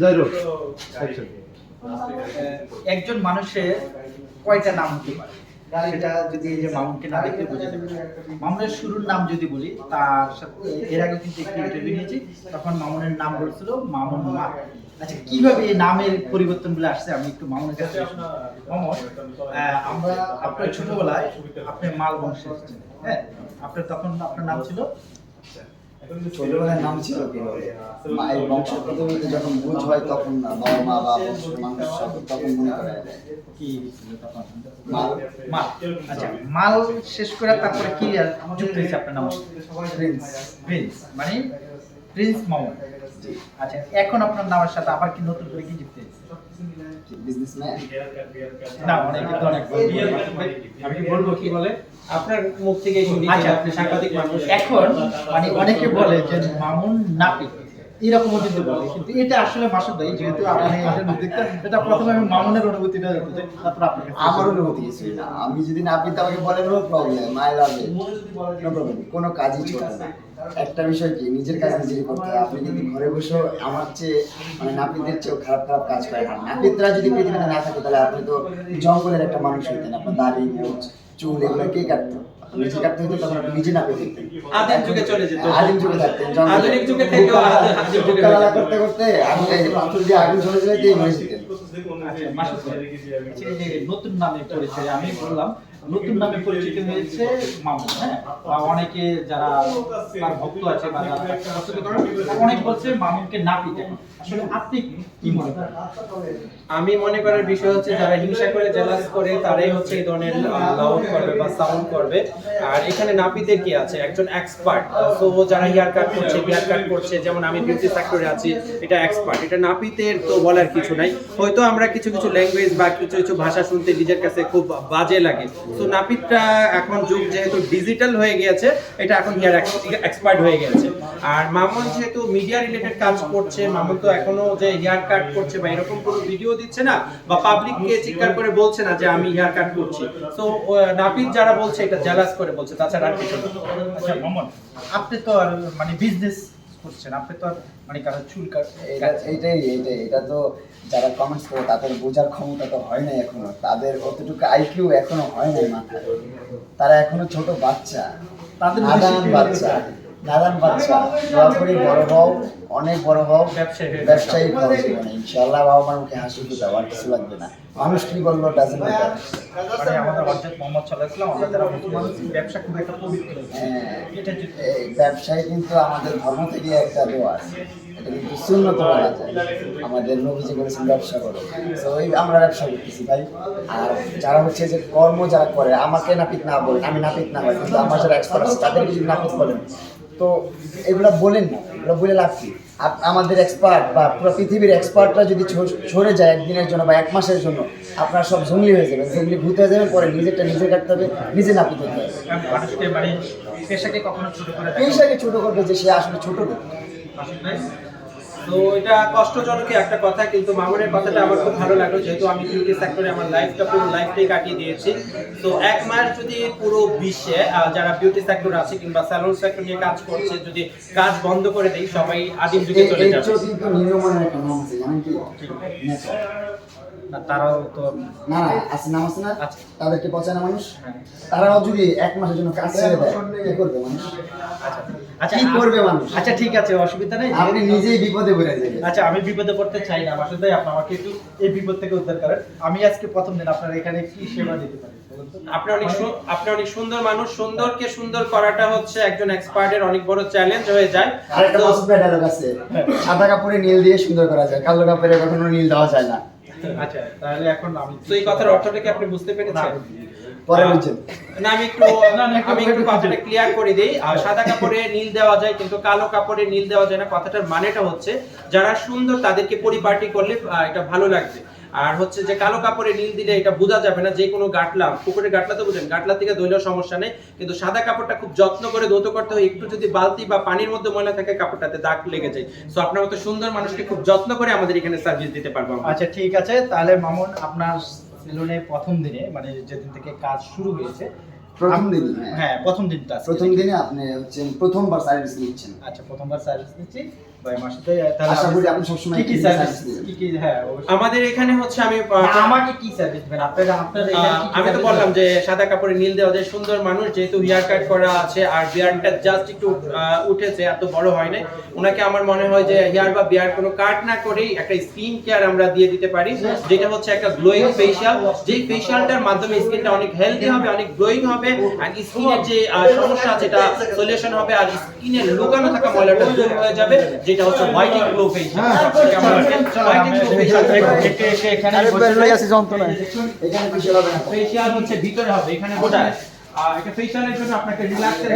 যাই হোক আচ্ছা। একজন মানুষের কয়টা নাম হতে পারে? সেটা যদি এই যে মামুনকে না দেখলে বোঝা যাবে মামুনের শুরুর নাম যদি বলি তার সাথে এর আগে কিন্তু একটি ইন্টারভিউ নিয়েছি তখন মামুনের নাম বলছিল মামুন মা। আচ্ছা কীভাবে এই নামের পরিবর্তনগুলো আসছে আমি একটু মামুনের কাছে মামুন আমরা আপনার ছোটবেলায় আপনি মাল বংশে এসেছেন হ্যাঁ? আপনার তখন আপনার নাম ছিল? ছোটবেলায় নাম ছিল মায়ের বংশ পদ্ধতিতে যখন বুঝ হয় তখন না বাবা মা বা মানুষ সব তখন মনে করা। যায় কি? মাল। মাল আচ্ছা মাল শেষ করে তারপরে কি যুক্ত হয়েছে আপনার নাম? প্রিন্স প্রিন্স মানে প্রিন্স মামুন। আচ্ছা এখন আপনার নামের সাথে আবার কি নতুন করে কি যুক্ত হয়েছে? বিজনেসম্যান না অনেকে তো অনেক আমি বলব কি বলে? আপনার মুখ থেকে শুনি আচ্ছা আপনি সাংবাদিক মানুষ। এখন মানে অনেকে বলে যে মামুন নাপিত। এরকমও কিন্তু বলে কিন্তু এটা আসলে মাসুদ ভাই যেহেতু আপনি এটা দেখতেন এটা প্রথমে আমি মামুনের অনুভূতিটা জানতে চাই তারপর আপনার আমার অনুমতি কিছুই না আমি যদি না পেতে আমাকে বলে no problem I love it no problem কোনো কাজই ছোট না। একটা বিষয় কি নিজের কাজ নিজেরই করতে হয়। আপনি কিন্তু ঘরে বসেও আমার চেয়ে মানে নাপিতদের চেয়েও খারাপ খারাপ কাজ করে না। নাপিতরা যদি পৃথিবীতে না থাকতো তাহলে আপনি তো জঙ্গলের একটা মানুষ হইতেন আপনার দাড়ি মোচ চুল এগুলো কে কাটতো? নিজে কাটতে হতো তখন আপনি নিজে নাপিত হইতেন আদিম যুগে চলে যেত। আদিম যুগে থাকতেন আধুনিক যুগে থেকেও আদিম যুগে হুক্কালালা হয়ে যেত। করতে করতে আগুন এই পাথর দিয়ে আগুন চলে যেতে দিয়ে মরে যেতেন। আচ্ছা, আচ্ছা, এই যে নতুন নামে পরিচয় আমি বললাম নতুন নামে পরিচিত হয়েছে মামুন হ্যাঁ অনেকে যারা তার ভক্ত আছে বা যারা অনেক বলছে মামুনকে নাপিত আসলে আপনি কি মনে করেন? আমি মনে করার বিষয় হচ্ছে, যারা হিংসা করে, জেলাস করে, তারাই হচ্ছে এই ধরনের লাউড করবে বা সাউন্ড করবে। আর এখানে নাপিতের কি আছে? একজন এক্সপার্ট তো যারা হেয়ার কাট করছে হেয়ার কাট করছে, যেমন আমি বিউটি সেক্টরে আছি, এটা এক্সপার্ট এটা নাপিতের তো বলার কিছু নাই। হয়তো আমরা কিছু কিছু ল্যাঙ্গুয়েজ বা কিছু কিছু ভাষা শুনতে নিজের কাছে খুব বাজে লাগে। তো নাপিতটা এখন যুগ যেহেতু ডিজিটাল হয়ে গিয়েছে, এটা এখন হেয়ার এক্সপার্ট হয়ে গেছে। আর মামুন যেহেতু মিডিয়া রিলেটেড কাজ করছে, মামুন তো এখনও যে হেয়ার কাট করছে বা এরকম কোনো ভিডিও দিচ্ছে না, বা পাবলিককে চিৎকার করে বলছে না যে আমি হেয়ার কাট করছি। তো নাপিত যারা বলছে, এটা জেলাস করে বলছে, তাছাড়া আর কিছু না। আচ্ছা মামুন, আপনি তো আর মানে বিজনেস করছেন আপনি তো আর মানে কারও চুল এইটাই এইটাই এটা তো যারা কমেন্টস করে তাদের বোঝার ক্ষমতা তো হয় না এখনও। তাদের অতটুকু আইকিউ এখনও হয় না মাথায়। তারা এখনও ছোট বাচ্চা তাদের বাচ্চা। নাদান বাচ্চা দোয়া করি বড় হও অনেক বড় হও ব্যবসায়ী হও। জীবনে ইনশাআল্লাহ বাবা মার মুখে হাসি ফুটাও আর কিছু লাগবে না। মানুষ কি বলল ডাজেন্ট ম্যাটার মানে ব্যবসায় কিন্তু আমাদের ধর্ম থেকে একটা দোয়া আছে। এটা কিন্তু শূন্যত বলা যায়। আমাদের নবীজি বলেছেন ব্যবসা করো। তো ওই আমরা ব্যবসা করতেছি ভাই। আর যারা হচ্ছে যে কর্ম যারা করে আমাকে নাপিত না বলেন আমি নাপিত না হয় কিন্তু আমার যারা এক্সপার্ট আছে তাদেরকে যদি নাপিত বলেন তো এগুলো বলেন না এগুলো বলে লাভ কি? আমাদের এক্সপার্ট বা পুরো পৃথিবীর এক্সপার্টরা যদি ছড়ে সরে যায় একদিনের জন্য বা এক মাসের জন্য আপনার সব জঙ্গলি হয়ে যাবে জঙ্গলি ভূত হয়ে যাবেন পরে নিজেরটা নিজে কাটতে হবে নিজে নাপিত হতে হবে। মানে পেশাকে ছোটো করবে যে সে আসলে ছোট ভাই? তো এটা কষ্টজনক একটা কথা কিন্তু মামুনের কথাটা আমার খুব ভালো লাগল যেহেতু আমি বিউটি সেক্টরে আমার লাইফটা পুরো লাইফটাই কাটিয়ে দিয়েছি। তো এক মাস যদি পুরো বিশ্বে যারা বিউটি সেক্টর আছে কিংবা স্যালন সেক্টর নিয়ে কাজ করছে যদি কাজ বন্ধ করে দেই সবাই আদিম যুগে চলে যাবে। চোখই তো নির্মমানের একটা নাম আছে জানেন কি নেতা। না তারাও তো না না আছে নাম আছে না তাদেরকে পচায় না মানুষ? তারাও যদি এক মাসের জন্য কাজ ছেড়ে দেয় কি করবে মানুষ? আচ্ছা আচ্ছা কি করবে মানুষ? আচ্ছা ঠিক আছে অসুবিধা নেই। আপনি নিজেই বিপদে পড়ে যাবেন। আচ্ছা আমি বিপদে পড়তে চাই না ভাই আপনি আমাকে একটু এই বিপদ থেকে উদ্ধার করেন। আমি আজকে প্রথম দিন আপনার এখানে কি সেবা দিতে পারি আপনি অনেক আপনি অনেক সুন্দর মানুষ সুন্দরকে সুন্দর করাটা হচ্ছে একজন এক্সপার্টের অনেক বড় চ্যালেঞ্জ হয়ে যায়। আরেকটা আছে। সাদা কাপড়ে নীল দিয়ে সুন্দর করা যায় কালো কাপড়ে কখনো নীল দেওয়া যায় না। আচ্ছা তাহলে এখন আমি তো এই কথার অর্থটা কি আপনি বুঝতে পেরেছেন? পরে বুঝছেন না আমি একটু না, না, একটু- আমি একটু একটু কথাটা ক্লিয়ার করে দিই। আর সাদা কাপড়ে নীল দেওয়া যায় কিন্তু কালো কাপড়ে নীল দেওয়া যায় না। কথাটার মানেটা হচ্ছে যারা সুন্দর তাদেরকে পরিপাটি করলে এটা ভালো লাগবে। আর হচ্ছে যে কালো কাপড়ে নীল দিলে এটা বোঝা যাবে না, যে কোনো গাটলা পুকুরে গাটলা তো বুঝেন, গাটলা থেকে ধুইলেও সমস্যা নেই, কিন্তু সাদা কাপড়টা খুব যত্ন করে ধৌত করতে হয়, একটু যদি বালতি বা পানির মধ্যে ময়লা থাকে কাপড়টাতে দাগ লেগে যায়। সো আপনার মতো সুন্দর মানুষকে খুব যত্ন করে আমাদের এখানে সার্ভিস দিতে পারব আচ্ছা ঠিক আছে, তাহলে মামুন, আপনার সেলুনে প্রথম দিনে মানে যেদিন থেকে কাজ শুরু হয়েছে প্রথম দিনই, হ্যাঁ। প্রথম দিনটা আজকে। প্রথম দিনে আপনি হচ্ছে প্রথমবার সার্ভিস নিচ্ছেন। আচ্ছা প্রথমবার সার্ভিস কি হ্যাঁ। আমাদের এখানে হচ্ছে আমি আমাকে কি সার্ভিস আপনারা আপনারা আমি তো বললাম যে সাদা কাপড়ে নীল দেওয়া যে সুন্দর মানুষ যেহেতু হেয়ার কাট করা আছে আর বিয়ারটা জাস্ট একটু উঠেছে এত বড় হয় নাই। ওনাকে আমার মনে হয় যে হেয়ার বা বিয়ার কোনো কাট না করেই একটা স্কিন কেয়ার আমরা দিয়ে দিতে পারি যেটা হচ্ছে একটা গ্লোয়িং ফেশিয়াল যেই ফেশিয়ালটার মাধ্যমে স্কিনটা অনেক হেলদি হবে অনেক গ্লোয়িং হবে আর স্কিনের যে সমস্যা আছে এটা সলিউশন হবে আর স্কিনের লুকানো থাকা ময়লাটা দূর হয়ে যাবে যেটা হচ্ছে whitening glow facial whitening glow facial এখানে একটু এখানে বসে এখানে কিছু হবে না ফেশিয়াল হচ্ছে ভিতরে হবে এখানে গোটা আর একটা ফেশিয়ালের জন্য আপনাকে রিল্যাক্সের